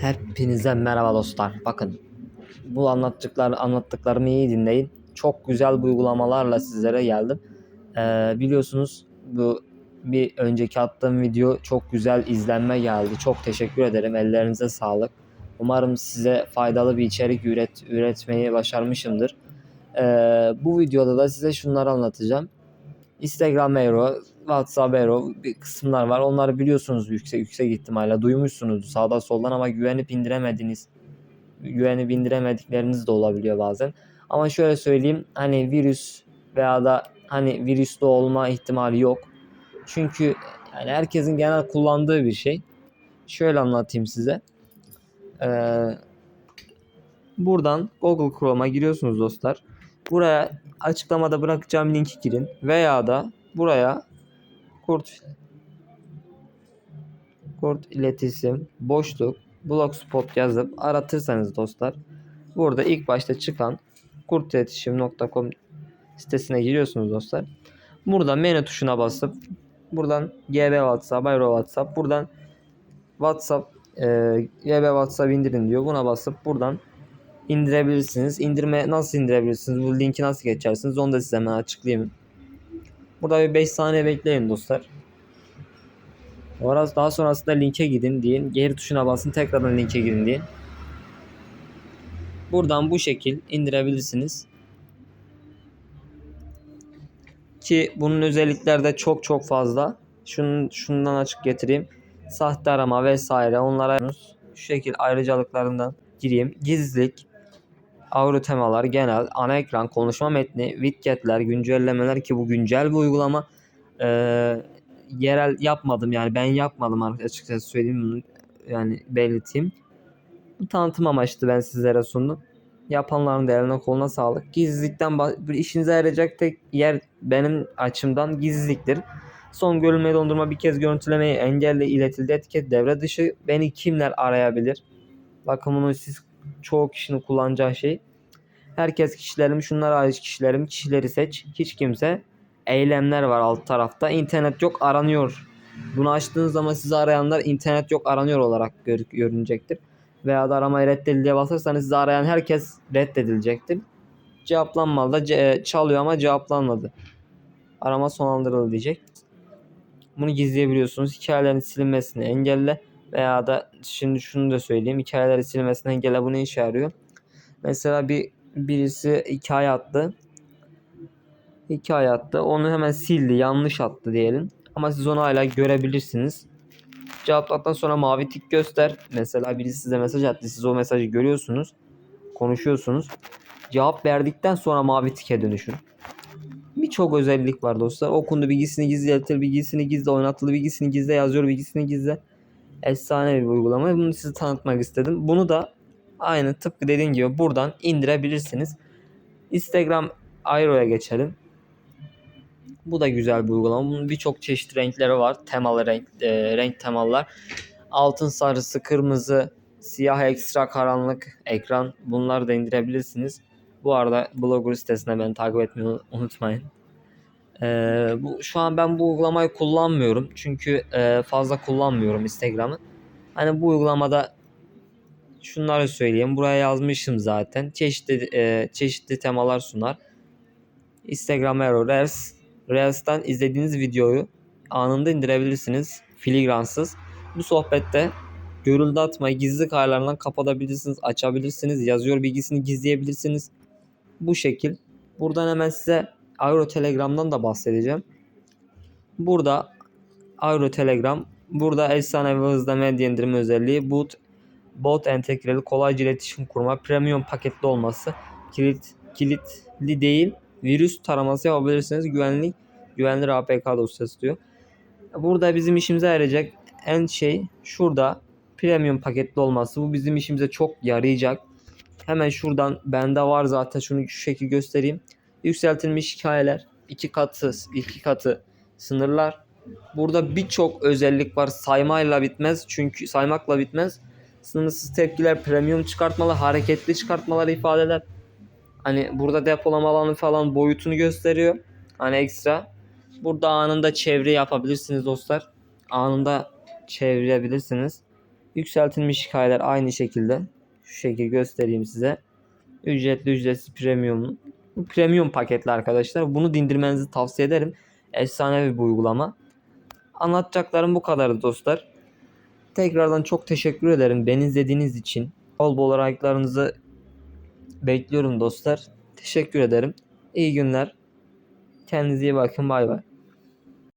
Hepinize merhaba dostlar. Bakın bu anlattıklar anlattıklarımı iyi dinleyin. Çok güzel uygulamalarla sizlere geldim. Ee, biliyorsunuz bu bir önceki attığım video çok güzel izlenme geldi. Çok teşekkür ederim. Ellerinize sağlık. Umarım size faydalı bir içerik üret, üretmeyi başarmışımdır. Ee, bu videoda da size şunları anlatacağım. Instagram Aero, WhatsApp Aero bir kısımlar var. Onları biliyorsunuz yüksek yüksek ihtimalle duymuşsunuz sağda soldan ama güvenip indiremediğiniz güvenip indiremedikleriniz de olabiliyor bazen. Ama şöyle söyleyeyim hani virüs veya da hani virüslü olma ihtimali yok. Çünkü yani herkesin genel kullandığı bir şey. Şöyle anlatayım size. Ee, buradan Google Chrome'a giriyorsunuz dostlar. Buraya açıklamada bırakacağım linki girin veya da buraya kurt kurt iletişim boşluk blogspot yazıp aratırsanız dostlar burada ilk başta çıkan kurtiletişim.com sitesine giriyorsunuz dostlar. Burada menü tuşuna basıp buradan GB WhatsApp, Aero WhatsApp buradan WhatsApp e, GB WhatsApp indirin diyor. Buna basıp buradan indirebilirsiniz. İndirme nasıl indirebilirsiniz? Bu linki nasıl geçersiniz? Onu da size hemen açıklayayım. Burada bir 5 saniye bekleyin dostlar. Orası daha sonrasında linke gidin deyin. Geri tuşuna basın tekrardan linke girin deyin. Buradan bu şekil indirebilirsiniz. Ki bunun özellikleri de çok çok fazla. Şunun, şundan açık getireyim. Sahte arama vesaire onlara şu şekil ayrıcalıklarından gireyim. Gizlilik, avro temalar, genel, ana ekran, konuşma metni, widgetler, güncellemeler ki bu güncel bir uygulama. Ee, yerel yapmadım yani ben yapmadım açıkçası söyleyeyim yani belirteyim. Bu tanıtım amaçlı ben sizlere sundum. Yapanların da eline koluna sağlık. Gizlilikten bir işinize yarayacak tek yer benim açımdan gizliliktir. Son görülmeyi dondurma bir kez görüntülemeyi engelle iletildi etiket devre dışı beni kimler arayabilir? Bakın bunu siz çoğu kişinin kullanacağı şey. Herkes kişilerim şunlara ait kişilerim kişileri seç. Hiç kimse eylemler var alt tarafta. İnternet yok aranıyor. Bunu açtığınız zaman sizi arayanlar internet yok aranıyor olarak gör, görünecektir. Veya da aramayı reddedil diye basarsanız sizi arayan herkes reddedilecektir. Cevaplanmadı da ce- çalıyor ama cevaplanmadı. Arama sonlandırıldı diyecek. Bunu gizleyebiliyorsunuz. Hikayelerin silinmesini engelle veya da şimdi şunu da söyleyeyim. Hikayeleri silmesini engelle bu ne işe yarıyor? Mesela bir birisi hikaye attı. Hikaye attı. Onu hemen sildi. Yanlış attı diyelim. Ama siz onu hala görebilirsiniz. Cevapladıktan sonra mavi tik göster. Mesela birisi size mesaj attı. Siz o mesajı görüyorsunuz. Konuşuyorsunuz. Cevap verdikten sonra mavi tike dönüşün. Birçok özellik var dostlar. Okundu bilgisini gizle, yaratır bilgisini gizle, oynatılı bilgisini gizle, yazıyor bilgisini gizle. Efsane bir uygulama. Bunu size tanıtmak istedim. Bunu da aynı tıpkı dediğim gibi buradan indirebilirsiniz. Instagram Aero'ya geçelim. Bu da güzel bir uygulama. Bunun birçok çeşit renkleri var. Temalı renk, e, renk temalar. Altın sarısı, kırmızı, siyah ekstra karanlık ekran. Bunları da indirebilirsiniz. Bu arada blogger sitesine beni takip etmeyi unutmayın. Ee, bu şu an ben bu uygulamayı kullanmıyorum. Çünkü e, fazla kullanmıyorum Instagram'ı. Hani bu uygulamada şunları söyleyeyim. Buraya yazmışım zaten. Çeşitli e, çeşitli temalar sunar. Instagram Aero Reels. Reels'ten izlediğiniz videoyu anında indirebilirsiniz. Filigransız. Bu sohbette görüldü atmayı gizli ayarlarından kapatabilirsiniz, açabilirsiniz, yazıyor bilgisini gizleyebilirsiniz. Bu şekil. Buradan hemen size Aero Telegram'dan da bahsedeceğim. Burada Aero Telegram, burada efsane ve hızlı medya indirme özelliği, boot, bot entegreli kolayca iletişim kurma, premium paketli olması, kilit kilitli değil, virüs taraması yapabilirsiniz. Güvenlik, güvenli APK dosyası diyor. Burada bizim işimize yarayacak en şey şurada premium paketli olması. Bu bizim işimize çok yarayacak. Hemen şuradan bende var zaten şunu şu şekil göstereyim. Yükseltilmiş hikayeler iki katı iki katı sınırlar. Burada birçok özellik var. Saymayla bitmez. Çünkü saymakla bitmez. Sınırsız tepkiler, premium çıkartmalar, hareketli çıkartmalar ifadeler. Hani burada depolama alanı falan boyutunu gösteriyor. Hani ekstra. Burada anında çevre yapabilirsiniz dostlar. Anında çevirebilirsiniz. Yükseltilmiş hikayeler aynı şekilde. Şu şekilde göstereyim size. Ücretli ücretsiz premium. Bu premium paketli arkadaşlar. Bunu dindirmenizi tavsiye ederim. Efsane bir uygulama. Anlatacaklarım bu kadardı dostlar. Tekrardan çok teşekkür ederim beni izlediğiniz için. Bol bol like'larınızı bekliyorum dostlar. Teşekkür ederim. İyi günler. Kendinize iyi bakın. Bay bay.